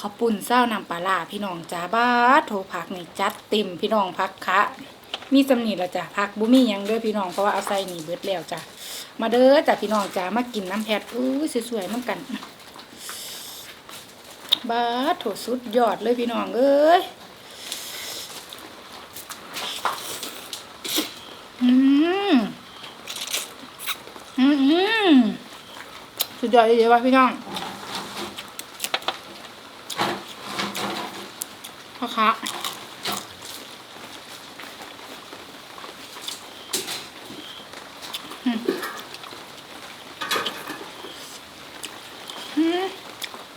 ข้าวปุ่นเศร้านำปลาร้าพี่น้องจ้าบ้าโถผักนี่จัดเต็มพี่น้องพักคะมีสำนีละจ้ะผักบุมีหยังเด้อพี่น้องเพราะว่าเอาใส่นี่เบิดแล้วจ้ะมาเด้อจ้ะพี่น้องจ้ามากินน้ำแพทอู้สวยๆน้ำกันบ้าโถสุดยอดเลยพี่น้องเอ้ยอืมอืมอืมสุดยอดเลยว่ะพี่น้อง พ่อ คะ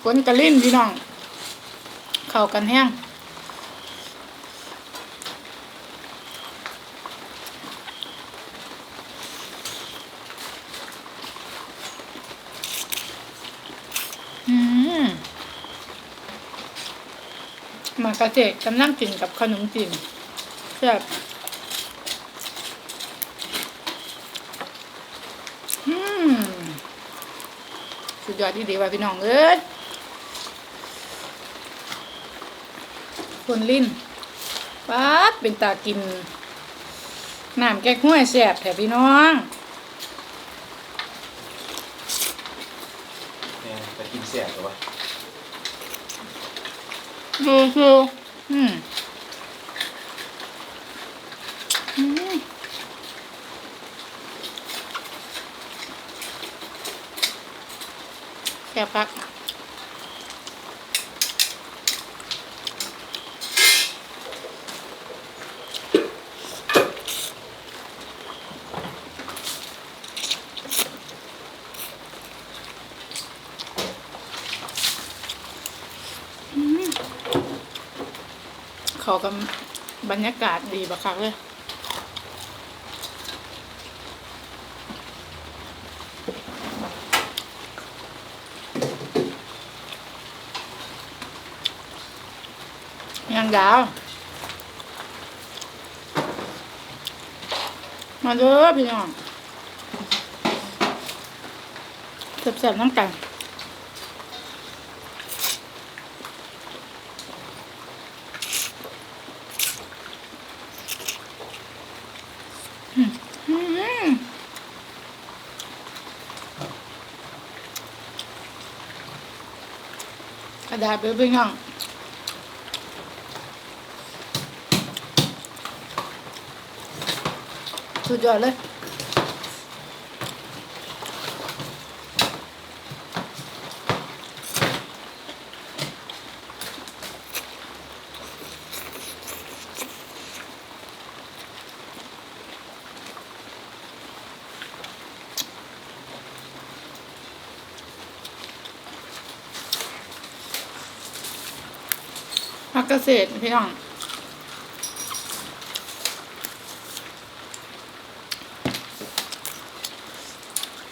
ฝนกระลิ่นพี่น้อง เข้ากันแห้ง มากระเจกกำลังกินกับขนมจีนแซ่บอืมสุดยอดดีดีว่ะพี่น้องเอ้ยคนลิ้นป๊าดเป็นตากินน้ำแกงห้วยแซ่บแถบพี่น้องเนี่ยต่กินเสียหรอวะ ดูดูอืมอืมแซ่บคัก เขากับบรรยากาศดีบักคักเลยยังดาว มาเด้อพี่น้องแซ่บๆน้ำกันอืมอืมก ระดาษเบอพี่น้องสุดยอดเลย พักเกษตรพี่น้อง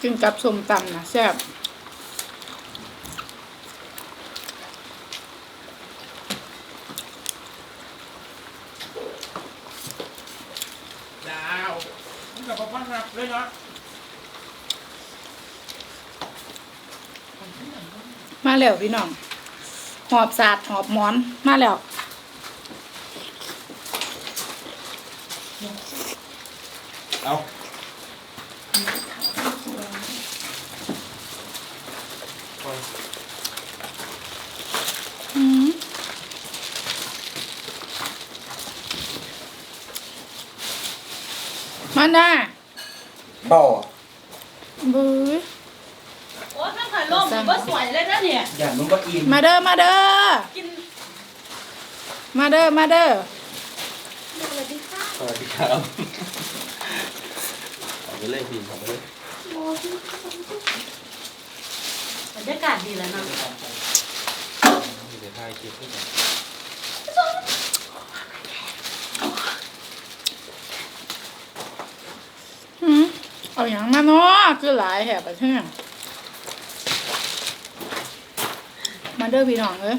กินกับส้มตำนะแซ่บดาวมันกับพ่อครับเลยเนาะมาแล้วพี่น้อง หอบสาดหอบหมอนมาแล้วเอาอืมมาหน้าบ่อบุ้ย โอ้ยถ้าถ่ายรูปมันก็สวยเลยนะเนี่ย อย่างมึงก็อิ่มมาเด้อมาเด้อกินมาเด้อมาเด้อสวัสดีค่ะสวัสดีครับเอาไปเลยพี่เอาไปเลยบรรยากาศดีแล้วนะเดี๋ยวถ่ายคลิปให้หน่อยอืมเอาอย่างมาเนาะคือหลายแหบไปเที่ยง มาเด้อพี่น้องเอ้ย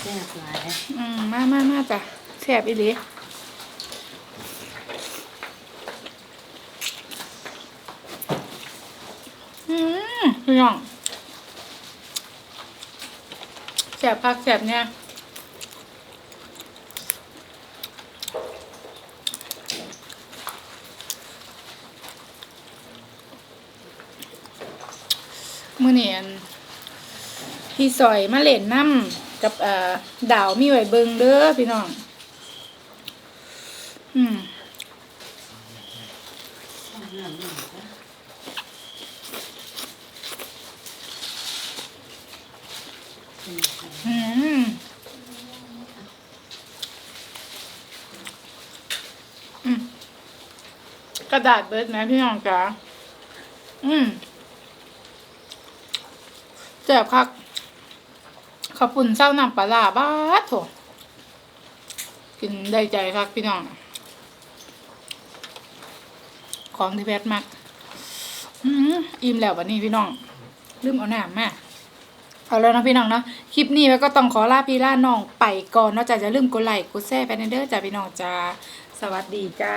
แซ่บหลายอืมมามามาจ้ะแซ่บอีหลีอืมพี่น้องแสบพักแสบเนี่ยมื่อเนียน พี่ซอยมาเล่นน้ำกับเอ่อดาวมีไว้เบิงเด้อพี่น้อง อืมอืมกระดาษเบิร์ดไหมพี่น้องจ๋าอืมแจบคัก ขอบคุณเศร้าน้ำปลาบ้าโถกินได้ใจคักพี่น้อง ของที่แพทมากอืมอิ่มแล้ววันนี้พี่น้อง ลืมเอาน้ำมาเอาแล้วนะพี่น้องเนาะคลิปนี้แล้วก็ต้องขอลาพี่ล่าน้องไปก่อนนอกจากจะลืมกดไลค์กดแชร์ไปในเด้อจ้าพี่น้องจ้าสวัสดีจ้า